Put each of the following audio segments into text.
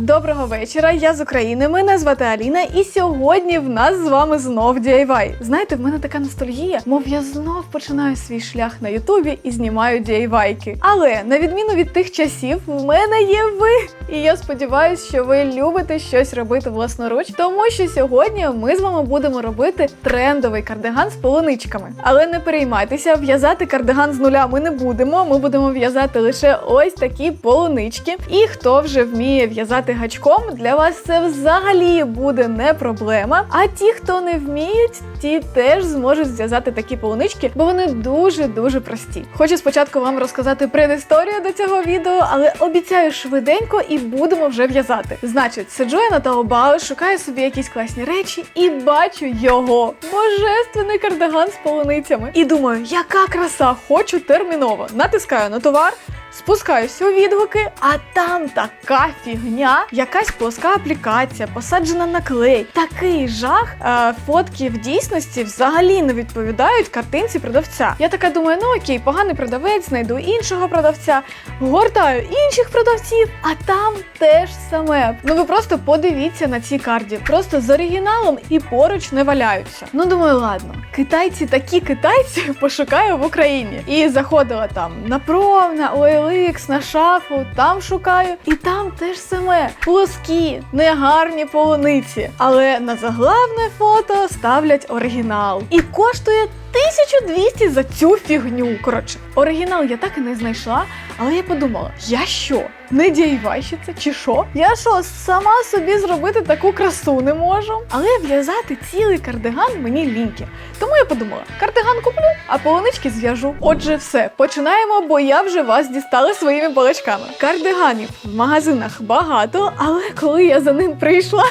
Доброго вечора, я з України. Мене звати Аліна, і сьогодні в нас з вами знов DIY. Знаєте, в мене така ностальгія, мов я знов починаю свій шлях на Ютубі і знімаю DIY-ки. Але на відміну від тих часів, в мене є ви. І я сподіваюся, що ви любите щось робити власноруч, тому що сьогодні ми з вами будемо робити трендовий кардиган з полуничками. Але не переймайтеся, в'язати кардиган з нуля ми не будемо. Ми будемо в'язати лише ось такі полунички. І хто вже вміє в'язати гачком, для вас це взагалі буде не проблема. А ті, хто не вміють, ті теж зможуть зв'язати такі полунички, бо вони дуже дуже прості. Хочу спочатку вам розказати предісторію до цього відео, але обіцяю швиденько і будемо вже в'язати. Значить, сиджу я на Таобао, шукаю собі якісь класні речі і бачу його божественний кардиган з полуницями. І думаю, яка краса, хочу терміново. Натискаю на товар. Спускаюся у відгуки, а там така фігня, якась плоска аплікація, посаджена на клей. Такий жах. Е, фотки в дійсності взагалі не відповідають картинці продавця. Я така думаю, ну окей, поганий продавець, знайду іншого продавця, гортаю інших продавців, а там теж саме. Ну ви просто подивіться на ці карді, просто з оригіналом і поруч не валяються. Ну думаю, ладно, китайці такі китайці пошукаю в Україні. І заходила там на пром, на OLX, на шафу, там шукаю, і там теж саме плоскі, негарні полуниці. Але на заглавне фото ставлять оригінал. І коштує 1200 за цю фігню. Коротше, оригінал я так і не знайшла, але я подумала: я що? Не дієвайщиця чи що? Я що, сама собі зробити таку красу не можу? Але в'язати цілий кардиган мені ліньки. Тому я подумала, кардиган куплю, а полунички зв'яжу. Отже, все, починаємо, бо я вже вас дістала своїми балачками. Кардиганів в магазинах багато, але коли я за ним прийшла.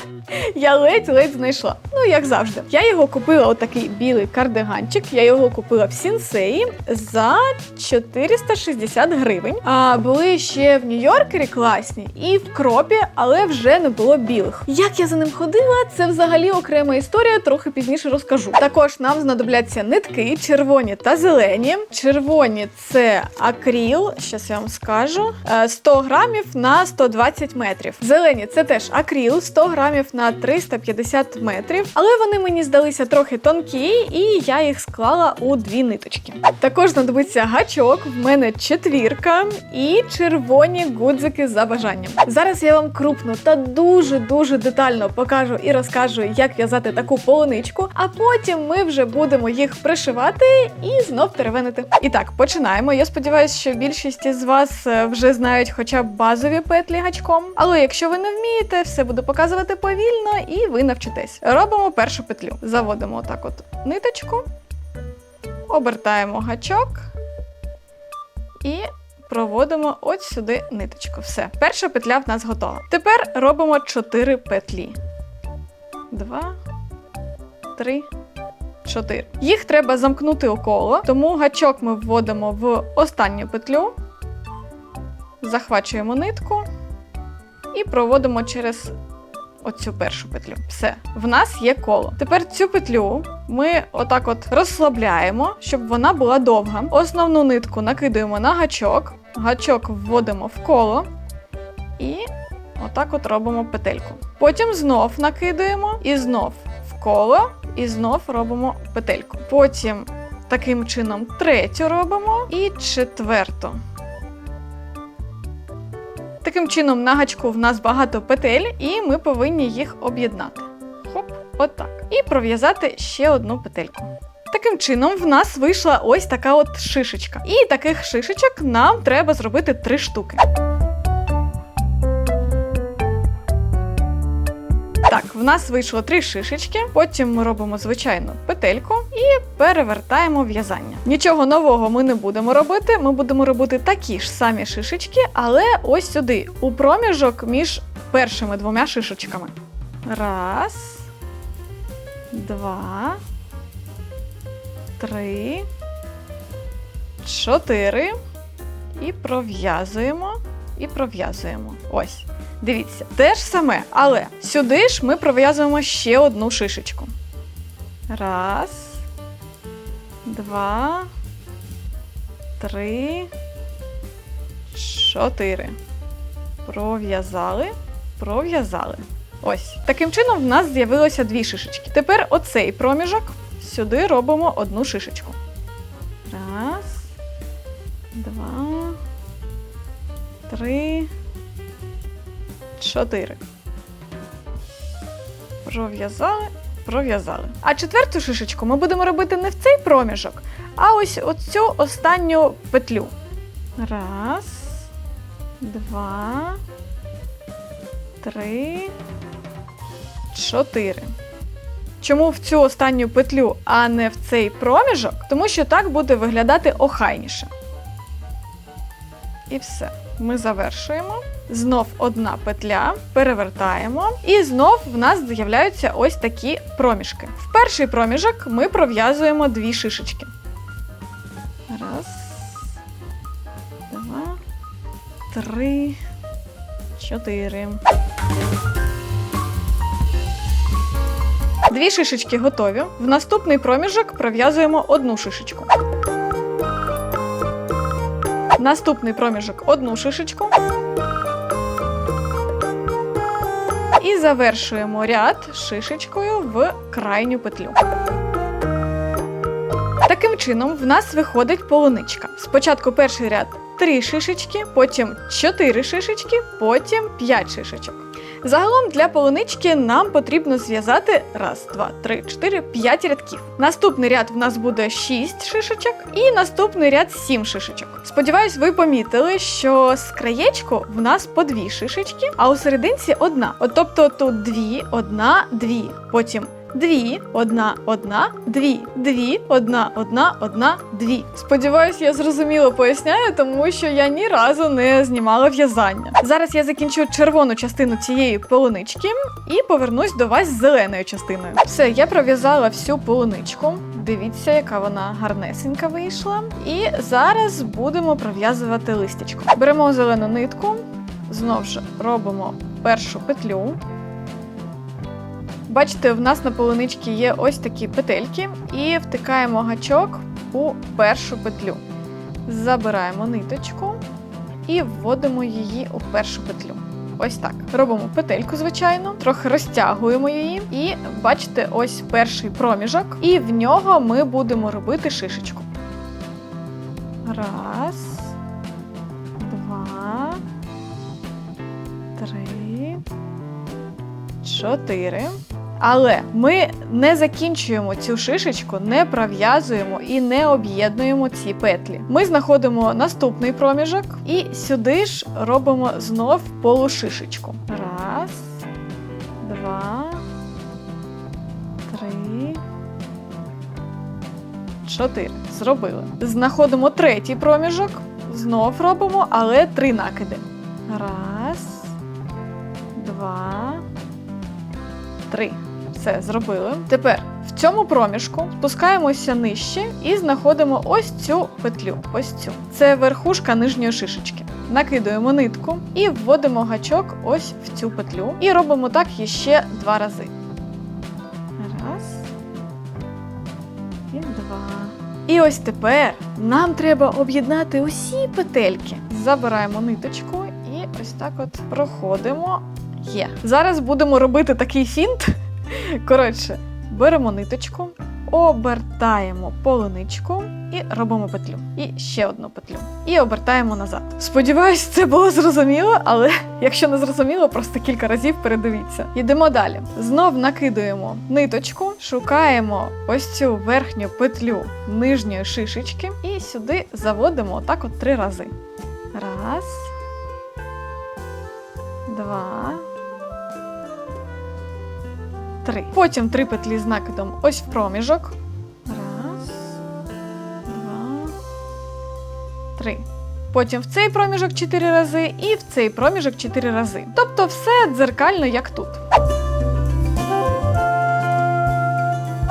Я ледь-ледь знайшла. Ну, як завжди. Я його купила отакий білий кардиганчик. Я його купила в Сінсеї за 460 гривень. А були ще в Нью-Йоркері класні і в кропі, але вже не було білих. Як я за ним ходила, це взагалі окрема історія, трохи пізніше розкажу. Також нам знадобляться нитки, червоні та зелені. Червоні це акріл, щас я вам скажу. е, 100 грамів на 120 метрів. Зелені це теж акріл, 100 грамів на 350 метрів. Але вони мені здалися трохи тонкі, і я їх склала у дві ниточки. Також знадобиться гачок, в мене четвірка і червоні гудзики за бажанням. Зараз я вам крупно та дуже дуже детально покажу і розкажу, як в'язати таку полуничку, а потім ми вже будемо їх пришивати і знов теревенити. І так, починаємо. Я сподіваюся, що більшість із вас е, вже знають хоча б базові петлі гачком. Але якщо ви не вмієте, все буду показувати повільно, і ви навчитесь. Робимо першу петлю. Заводимо отак от ниточку, обертаємо гачок і проводимо от сюди ниточку. Все, перша петля в нас готова. Тепер робимо 4 петлі. Два, три, чотири. Їх треба замкнути у коло, тому гачок ми вводимо в останню петлю, захвачуємо нитку і проводимо через оцю першу петлю. Все, в нас є коло. Тепер цю петлю ми отак от розслабляємо, щоб вона була довга. Основну нитку накидуємо на гачок, гачок вводимо в коло і отак от робимо петельку. Потім знов накидуємо і знов в коло, і знов робимо петельку. Потім таким чином третю робимо і четверту. Таким чином, на гачку в нас багато петель, і ми повинні їх об'єднати. Хоп, отак. І пров'язати ще одну петельку. Таким чином, в нас вийшла ось така от шишечка. І таких шишечок нам треба зробити три штуки. Так, в нас вийшло три шишечки. Потім ми робимо звичайну петельку і перевертаємо в'язання. Нічого нового ми не будемо робити. Ми будемо робити такі ж самі шишечки, але ось сюди, у проміжок між першими двома шишечками. Раз, два, три, чотири. І пров'язуємо, і пров'язуємо. Ось. Дивіться, те ж саме, але сюди ж ми пров'язуємо ще одну шишечку. Раз, два, три, чотири. Пров'язали. пров'язали. Ось. Таким чином в нас з'явилося дві шишечки. Тепер оцей проміжок сюди робимо одну шишечку. Раз, два, три, чотири. Пров'язали, пров'язали. А четверту шишечку ми будемо робити не в цей проміжок, а ось оцю останню петлю. Раз, два, три, чотири. Чому в цю останню петлю, а не в цей проміжок? Тому що так буде виглядати охайніше. І все. Ми завершуємо. Знов одна петля, перевертаємо, і знов в нас з'являються ось такі проміжки. В перший проміжок ми пров'язуємо дві шишечки. Раз, два, три, чотири. Дві шишечки готові. В наступний проміжок пров'язуємо одну шишечку. Наступний проміжок одну шишечку. І завершуємо ряд шишечкою в крайню петлю. Таким чином, в нас виходить полуничка. Спочатку перший ряд 3 шишечки, потім 4 шишечки, потім 5 шишечок. Загалом для полунички нам потрібно зв'язати раз, два, три, чотири, п'ять рядків. Наступний ряд в нас буде шість шишечок, і наступний ряд сім шишечок. Сподіваюсь, ви помітили, що з краєчку в нас по дві шишечки, а у серединці одна. От тобто тут дві, одна, дві. Потім Дві, одна, одна, дві, дві, одна, одна, одна, дві. Сподіваюсь, я зрозуміло поясняю, тому що я ні разу не знімала в'язання. Зараз я закінчу червону частину цієї полунички і повернусь до вас з зеленою частиною. Все, я пров'язала всю полуничку. Дивіться, яка вона гарнесенька вийшла. І зараз будемо пров'язувати листячко. Беремо зелену нитку, знов же робимо першу петлю. Бачите, в нас на полуничці є ось такі петельки, і втикаємо гачок у першу петлю. Забираємо ниточку і вводимо її у першу петлю. Ось так. Робимо петельку, звичайно, трохи розтягуємо її. І бачите, ось перший проміжок, і в нього ми будемо робити шишечку. Раз, два, три, чотири. Але ми не закінчуємо цю шишечку, не пров'язуємо і не об'єднуємо ці петлі. Ми знаходимо наступний проміжок і сюди ж робимо знов полушишечку. Раз, два, три, чотири. Зробили. Знаходимо третій проміжок, знов робимо, але три накиди. Раз, два, три. Все, зробили. Тепер в цьому проміжку спускаємося нижче і знаходимо ось цю петлю. Ось цю. Це верхушка нижньої шишечки. Накидуємо нитку і вводимо гачок ось в цю петлю. І робимо так ще два рази. Раз. І два. І ось тепер нам треба об'єднати усі петельки. Забираємо ниточку і ось так от проходимо. Є. Зараз будемо робити такий фінт. Коротше, беремо ниточку, обертаємо полуничку і робимо петлю. І ще одну петлю. І обертаємо назад. Сподіваюсь, це було зрозуміло, але якщо не зрозуміло, просто кілька разів передивіться. Йдемо далі. Знов накидуємо ниточку, шукаємо ось цю верхню петлю нижньої шишечки і сюди заводимо отак от три рази. Раз. Два. Три. Потім три петлі з накидом ось в проміжок. Раз, два, три. Потім в цей проміжок 4 рази і в цей проміжок 4 рази. Тобто все дзеркально, як тут.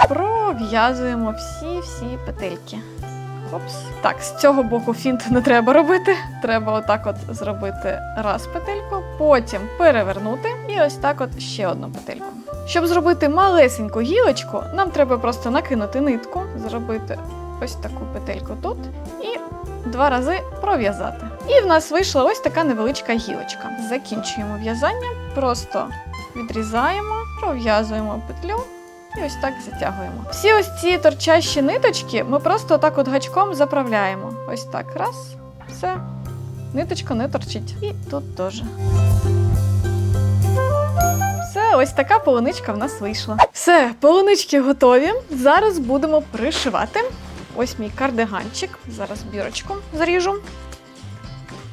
Пров'язуємо всі-всі петельки. Хопс. Так, з цього боку фінт не треба робити. Треба отак от зробити раз петельку, потім перевернути і ось так от ще одну петельку. Щоб зробити малесеньку гілочку, нам треба просто накинути нитку, зробити ось таку петельку тут і два рази пров'язати. І в нас вийшла ось така невеличка гілочка. Закінчуємо в'язання, просто відрізаємо, пров'язуємо петлю. І ось так затягуємо. Всі ось ці торчащі ниточки ми просто так от гачком заправляємо. Ось так. Раз, все. Ниточка не торчить. І тут теж. Ось така полуничка в нас вийшла. Все, полунички готові. Зараз будемо пришивати. Ось мій кардиганчик. Зараз бірочку заріжу.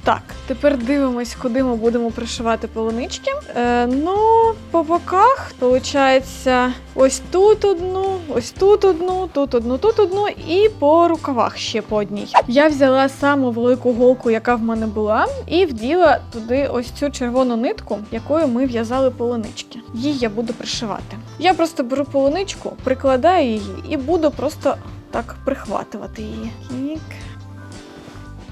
Так, тепер дивимось, куди ми будемо пришивати полунички. Е, ну, по боках, виходить, ось тут одну, ось тут одну, тут одну, тут одну, і по рукавах ще по одній. Я взяла саму велику голку, яка в мене була, і вділа туди ось цю червону нитку, якою ми в'язали полунички. Її я буду пришивати. Я просто беру полуничку, прикладаю її і буду просто так прихватувати її. Кік.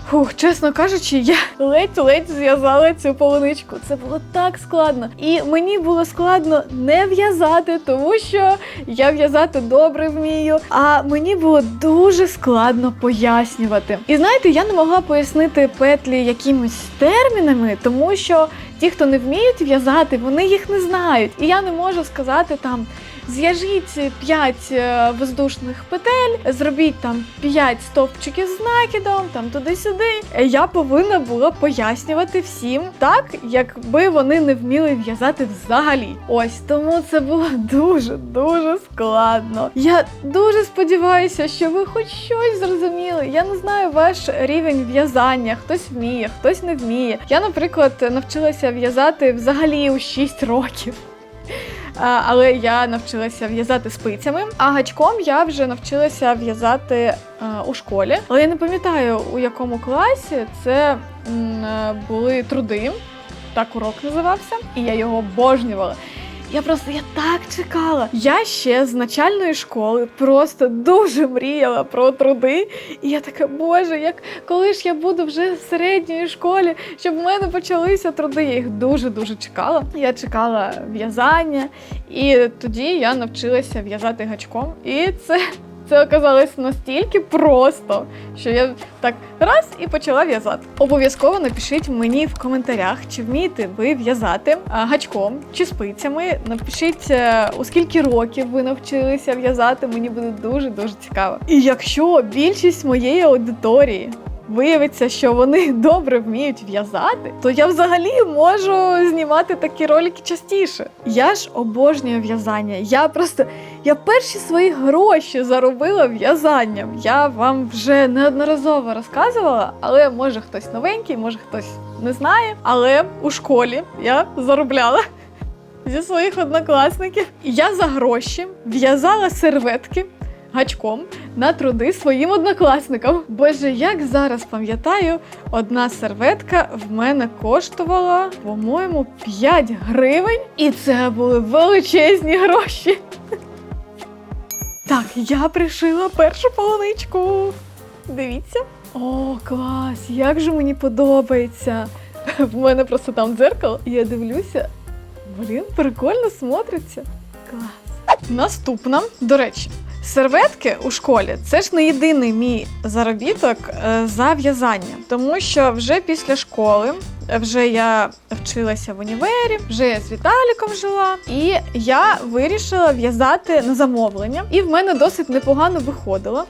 Фух, чесно кажучи, я ледь-ледь зв'язала цю полуничку. Це було так складно. І мені було складно не в'язати, тому що я в'язати добре вмію. А мені було дуже складно пояснювати. І знаєте, я не могла пояснити петлі якимись термінами, тому що ті, хто не вміють в'язати, вони їх не знають. І я не можу сказати там. Зв'яжіть 5 воздушних петель, зробіть там 5 стовпчиків з накидом, там туди-сюди. Я повинна була пояснювати всім так, якби вони не вміли в'язати взагалі. Ось тому це було дуже дуже складно. Я дуже сподіваюся, що ви хоч щось зрозуміли. Я не знаю ваш рівень в'язання, хтось вміє, хтось не вміє. Я, наприклад, навчилася в'язати взагалі у 6 років. Але я навчилася в'язати спицями, а гачком я вже навчилася в'язати у школі. Але я не пам'ятаю, у якому класі це е, були труди. Так урок називався, і я його обожнювала. Я просто я так чекала. Я ще з начальної школи просто дуже мріяла про труди. І я така, боже, як коли ж я буду вже в середньої школі, щоб в мене почалися труди. Я їх дуже дуже чекала. Я чекала в'язання, і тоді я навчилася в'язати гачком. І це. Це оказалось настільки просто, що я так раз і почала в'язати. Обов'язково напишіть мені в коментарях, чи вмієте ви в'язати гачком чи спицями. Напишіть, е, у скільки років ви навчилися в'язати. Мені буде дуже дуже цікаво. І якщо більшість моєї аудиторії виявиться, що вони добре вміють в'язати, то я взагалі можу знімати такі ролики частіше. Я ж обожнюю в'язання. Я просто я перші свої гроші заробила в'язанням. Я вам вже неодноразово розказувала, але може хтось новенький, може хтось не знає. Але у школі я заробляла. Зі своїх однокласників я за гроші в'язала серветки гачком на труди своїм однокласникам. Боже, як зараз пам'ятаю, одна серветка в мене коштувала, по-моєму, 5 гривень, і це були величезні гроші. Так, я пришила першу полуничку. Дивіться. О, клас! Як же мені подобається! В мене просто там дзеркало, і я дивлюся. Блін, прикольно смотриться. Клас. Наступна, до речі, Серветки у школі це ж не єдиний мій заробіток е, за в'язання, тому що вже після школи вже я вчилася в універі, вже я з Віталіком жила, і я вирішила в'язати на замовлення. І в мене досить непогано виходило.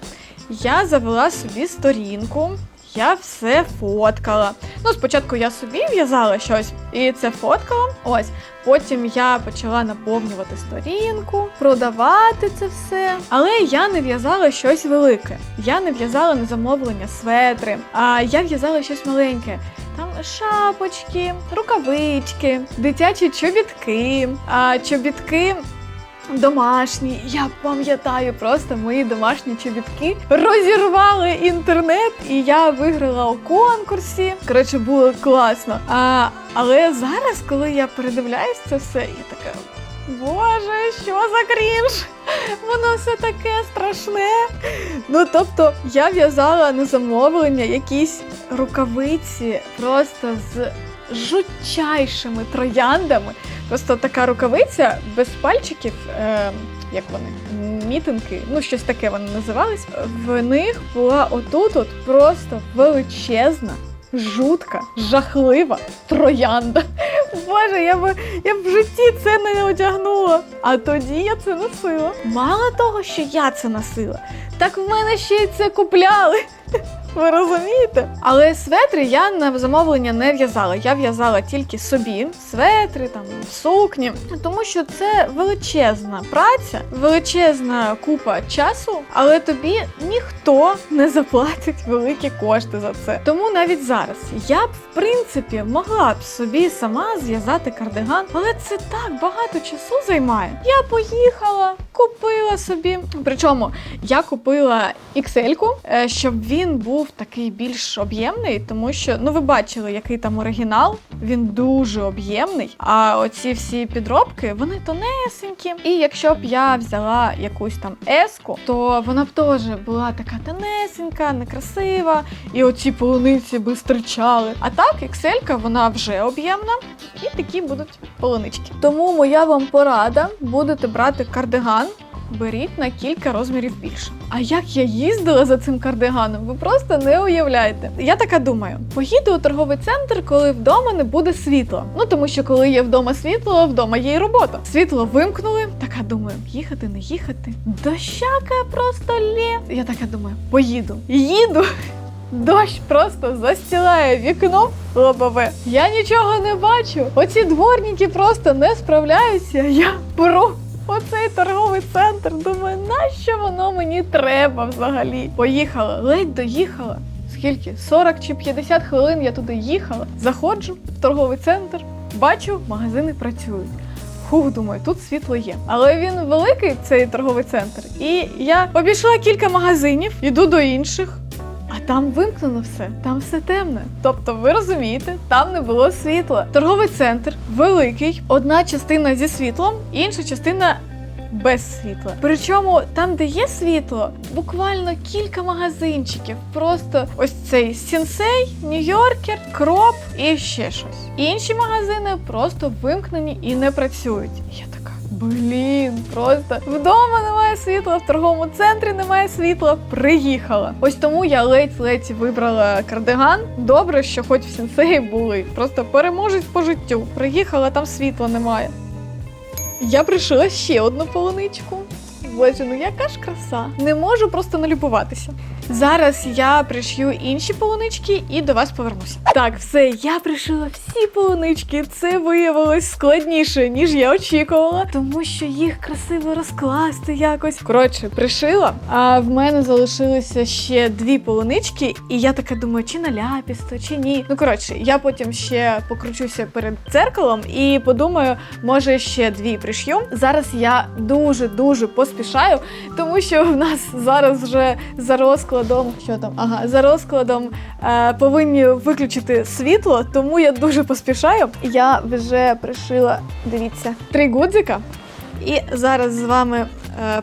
Я завела собі сторінку. Я все фоткала. Ну, спочатку я собі в'язала щось і це фоткала. Ось. Потім я почала наповнювати сторінку, продавати це все. Але я не в'язала щось велике. Я не в'язала на замовлення светри, а я в'язала щось маленьке. Там шапочки, рукавички, дитячі чобітки, а чобітки Домашні, я пам'ятаю просто мої домашні чобітки розірвали інтернет, і я виграла у конкурсі. Коротше, було класно. А, Але зараз, коли я передивляюсь це все, я така. Боже, що за крінж? Воно все таке страшне. Ну, тобто, я в'язала на замовлення якісь рукавиці просто з жутчайшими трояндами. Просто така рукавиця без пальчиків, е, як вони, мітинки, ну щось таке вони називались. В них була отут от просто величезна жутка, жахлива троянда. Боже, я б, я б в житті це не одягнула. А тоді я це носила. Мало того, що я це носила, так в мене ще й це купляли. Ви розумієте? Але светри я на замовлення не в'язала. Я в'язала тільки собі светри, там сукні, тому що це величезна праця, величезна купа часу, але тобі ніхто не заплатить великі кошти за це. Тому навіть зараз я б в принципі могла б собі сама зв'язати кардиган, але це так багато часу займає. Я поїхала, купила собі. Причому я купила XL-ку, е, щоб він був такий більш об'ємний, тому що ну ви бачили, який там оригінал. Він дуже об'ємний. А оці всі підробки вони тонесенькі. І якщо б я взяла якусь там еску, то вона б теж була така тонесенька, некрасива, і оці полуниці би стирчали. А так, XL-ка, вона вже об'ємна, і такі будуть полунички. Тому моя вам порада: будете брати кардиган. Беріть на кілька розмірів більше. А як я їздила за цим кардиганом, ви просто не уявляєте. Я така думаю: поїду у торговий центр, коли вдома не буде світла. Ну тому що коли є вдома світло, вдома є і робота. Світло вимкнули. Така думаю, їхати, не їхати. Дощака просто лє. Я така думаю, поїду. Їду. Дощ просто застілає вікно лобове. Я нічого не бачу. Оці дворники просто не справляються. Я беру оцей торговий центр. Думаю, нащо воно мені треба взагалі? Поїхала, ледь доїхала. Скільки? 40 чи 50 хвилин я туди їхала. Заходжу в торговий центр, бачу, магазини працюють. Фух, думаю, тут світло є. Але він великий, цей торговий центр. І я обійшла кілька магазинів, іду до інших. Там вимкнено все, там все темне. Тобто, ви розумієте, там не було світла. Торговий центр великий, одна частина зі світлом, інша частина без світла. Причому там, де є світло, буквально кілька магазинчиків. Просто ось цей сінсей, Нью-Йоркер, Кроп і ще щось. Інші магазини просто вимкнені і не працюють. Я така. Блін, просто вдома немає світла, в торговому центрі немає світла. Приїхала. Ось тому я ледь-ледь вибрала кардиган. Добре, що хоч в сенсеї були. Просто переможець по життю. Приїхала, там світла немає. Я пришила ще одну полуничку. Боже, ну яка ж краса. Не можу просто налюбуватися. Зараз я пришью інші полунички і до вас повернуся. Так, все, я пришила всі полунички. Це виявилось складніше, ніж я очікувала, тому що їх красиво розкласти якось. Коротше, пришила. А в мене залишилися ще дві полунички, і я така думаю, чи наляпісто, чи ні. Ну коротше, я потім ще покручуся перед дзеркалом і подумаю, може ще дві пришью. Зараз я дуже дуже поспішаю, тому що в нас зараз вже за розкладом, що там, ага, за розкладом е, повинні виключити світло, тому я дуже поспішаю. Я вже пришила, дивіться, три гудзика. І зараз з вами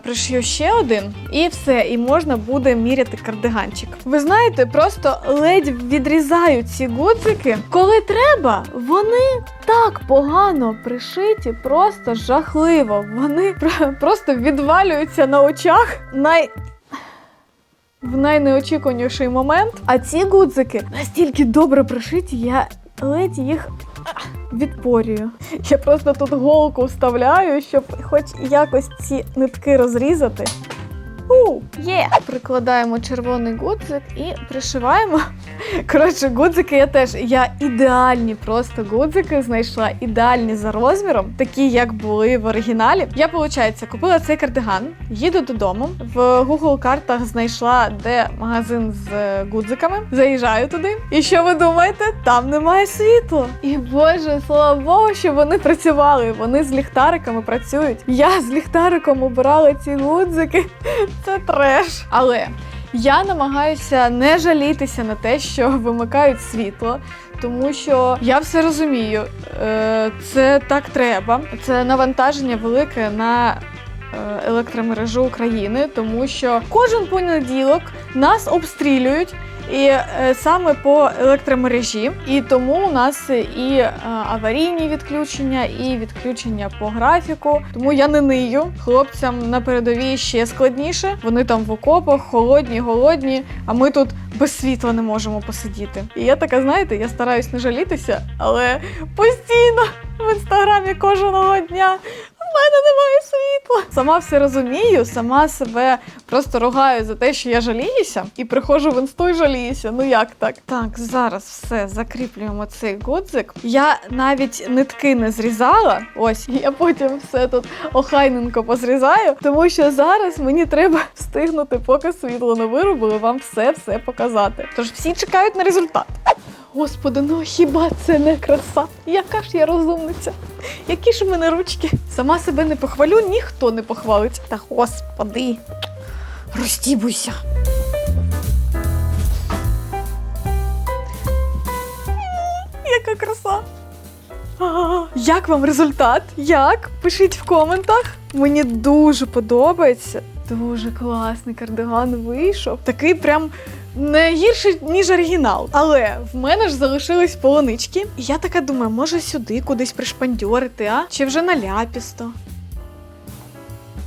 пришью ще один, і все, і можна буде міряти кардиганчик. Ви знаєте, просто ледь відрізаю ці гудзики. Коли треба, вони так погано пришиті, просто жахливо. Вони просто відвалюються на очах. Най... В найнеочікуваніший момент. А ці гудзики настільки добре пришиті, я ледь їх відпорюю. Я просто тут голку вставляю, щоб хоч якось ці нитки розрізати. Є! Прикладаємо червоний гудзик і пришиваємо. Коротше, гудзики я теж. Я ідеальні просто гудзики знайшла, ідеальні за розміром, такі, як були в оригіналі. Я, виходить, купила цей кардиган, їду додому. В Google картах знайшла, де магазин з е, гудзиками. Заїжджаю туди. І що ви думаєте? Там немає світла. І боже, слава Богу, що вони працювали. Вони з ліхтариками працюють. Я з ліхтариком обирала ці гудзики. Це треш. Але я намагаюся не жалітися на те, що вимикають світло, тому що я все розумію. Е, Це так треба. Це навантаження велике на. Е, Електромережу України, тому що кожен понеділок нас обстрілюють і е, саме по електромережі, і тому у нас і е, аварійні відключення, і відключення по графіку. Тому я не нию. Хлопцям на передовій ще складніше. Вони там в окопах, холодні, голодні. А ми тут без світла не можемо посидіти. І я така, знаєте, я стараюсь не жалітися, але постійно в інстаграмі кожного дня. В мене немає світла. Сама все розумію, сама себе просто ругаю за те, що я жаліюся, і приходжу в інсту і жаліюся. Ну як так? Так, зараз все закріплюємо цей гудзик. Я навіть нитки не зрізала. Ось, я потім все тут охайненько позрізаю, тому що зараз мені треба встигнути, поки світло не виробили, вам все все показати. Тож всі чекають на результат. Господи, ну хіба це не краса? Яка ж я розумниця? Які ж у мене ручки? Сама себе не похвалю, ніхто не похвалить. Та господи, розтібуйся. Яка краса! Як вам результат? Як? Пишіть в коментах. Мені дуже подобається. Дуже класний кардиган вийшов. Такий прям не гірше, ніж оригінал. Але в мене ж залишились полонички. І я така думаю, може сюди кудись пришпандьорити, а? Чи вже на ляпісто?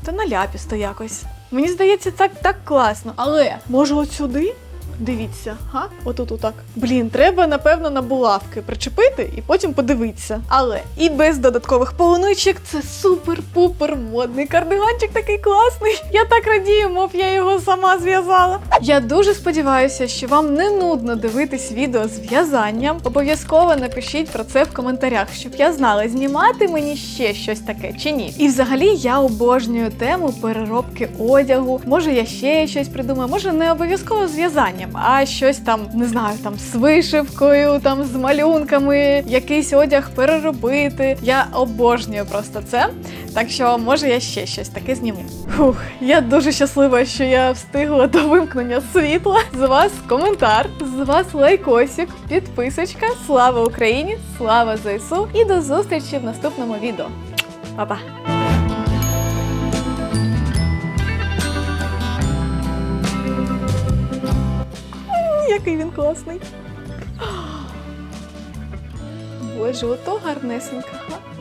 Та на ляпісто якось. Мені здається, так так класно. Але може от сюди? Дивіться, га? Отут отак. Блін, треба, напевно, на булавки причепити і потім подивитися. Але і без додаткових полуничок це супер-пупер модний кардиганчик такий класний. Я так радію, мов я його сама зв'язала. Я дуже сподіваюся, що вам не нудно дивитись відео з в'язанням. Обов'язково напишіть про це в коментарях, щоб я знала, знімати мені ще щось таке чи ні. І взагалі я обожнюю тему переробки одягу. Може, я ще щось придумаю, може не обов'язково з в'язанням, а щось там, не знаю, там з вишивкою, там з малюнками, якийсь одяг переробити. Я обожнюю просто це. Так що, може, я ще щось таке зніму. Фух, я дуже щаслива, що я встигла до вимкнення світла. З вас коментар, з вас лайкосик, підписочка. Слава Україні! Слава ЗСУ! І до зустрічі в наступному відео. Па-па! Який він класний. Боже, ото гарнесенька. га?